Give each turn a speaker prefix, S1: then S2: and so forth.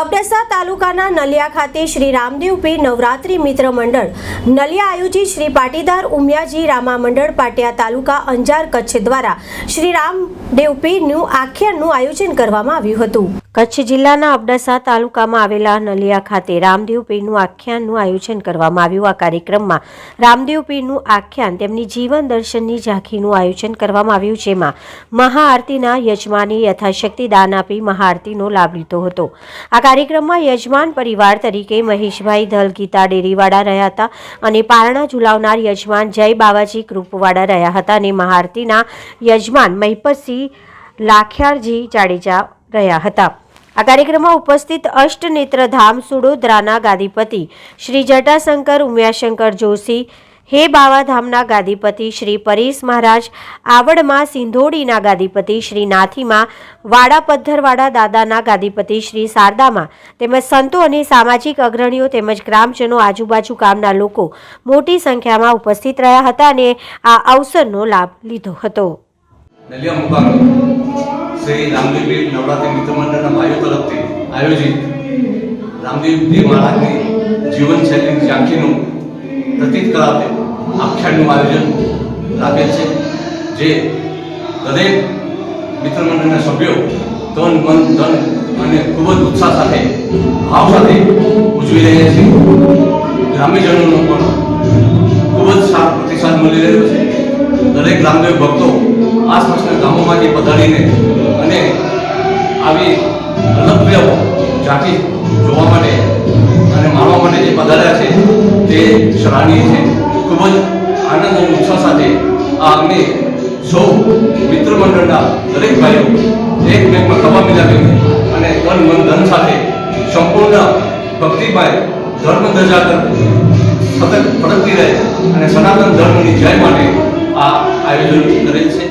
S1: અબડાસા તાલુકાના નલિયા ખાતે શ્રી રામદેવપી નવરાત્રી મિત્ર મંડળ. નલિયા આયોજિત શ્રી પાટીદાર ઉમિયાજી રામા મંડળ પાટિયા તાલુકા અંજાર કચ્છ દ્વારા શ્રી રામદેવ પીરનું આખ્યાનનું આયોજન કરવામાં આવ્યું હતું. કચ્છ જિલ્લાના અબડાસા તાલુકામાં આવેલા નલિયા ખાતે રામદેવપીરનું આખ્યાનનું આયોજન કરવામાં આવ્યું. આ કાર્યક્રમમાં રામદેવ પીરનું આખ્યાન, તેમની જીવન દર્શનની ઝાંખીનું આયોજન કરવામાં આવ્યું, જેમાં મહાઆરતીના યજમાની યથાશક્તિ દાન આપી મહાઆરતીનો લાભ લીધો હતો. આ કાર્યક્રમમાં યજમાન પરિવાર તરીકે મહેશભાઈ ધલ ગીતા ડેરીવાળા રહ્યા હતા અને પારણા ઝુલાવનાર યજમાન જય બાવાજી કૃપવાળા રહ્યા હતા અને મહારતીના યજમાન મહિપતસિંહ લાખિયારજી જાડેજા રહ્યા હતા. આ કાર્યક્રમમાં ઉપસ્થિત અષ્ટનેત્ર ધામ સુડોદરાના ગાદીપતિ શ્રી જટાશંકર, ઉમિયાશંકર જોશી હે બાવાધામના ગાદીપતિ શ્રી પરેશ મહારાજ, આવડમાં સિંધોડીના ગાદીપતિ શ્રી નાથીમાં, વાડા પથ્થરવાડા દાદાના ગાદીપતિ શ્રી શારદામાં તેમજ સંતો અને સામાજિક અગ્રણીઓ તેમજ ગ્રામજનો આજુબાજુ ગામના લોકો મોટી સંખ્યામાં ઉપસ્થિત રહ્યા હતા અને આ અવસરનો લાભ લીધો હતો.
S2: શ્રી રામદેવપીર નવરાત્રિ મિત્ર મંડળના રામદેવજી ઝાંખીનું પ્રતીત કરાવતે આખ્યાનનું આયોજન રાખેલ છે. જે દરેક મિત્ર મંડળના સભ્યો તન મન, ધન અને ખૂબ જ ઉત્સાહ સાથે, ભાવ સાથે ઉજવી રહ્યા છે. ગ્રામ્યજનોનો પણ ખૂબ જ સારો પ્રતિસાદ મળી રહ્યો છે. દરેક રામદેવ ભક્તો આસપાસના ગામોમાંથી પધારીને અને આવી અલભ્ય જાતિ જોવા માટે અને માણવા માટે જે પધાર્યા છે તે સરાહનીય છે. ખૂબ જ આનંદ અને ઉત્સાહ સાથે આ અમે સૌ મિત્ર મંડળના દરેક ભાઈઓ એકમેકમાં ખભા મિલાવી અને તન મન ધન સાથે સંપૂર્ણ ભક્તિભાઈ ધર્મ ધજા કર સતત ફરકતી રહે અને સનાતન ધર્મની જય માટે આ આયોજન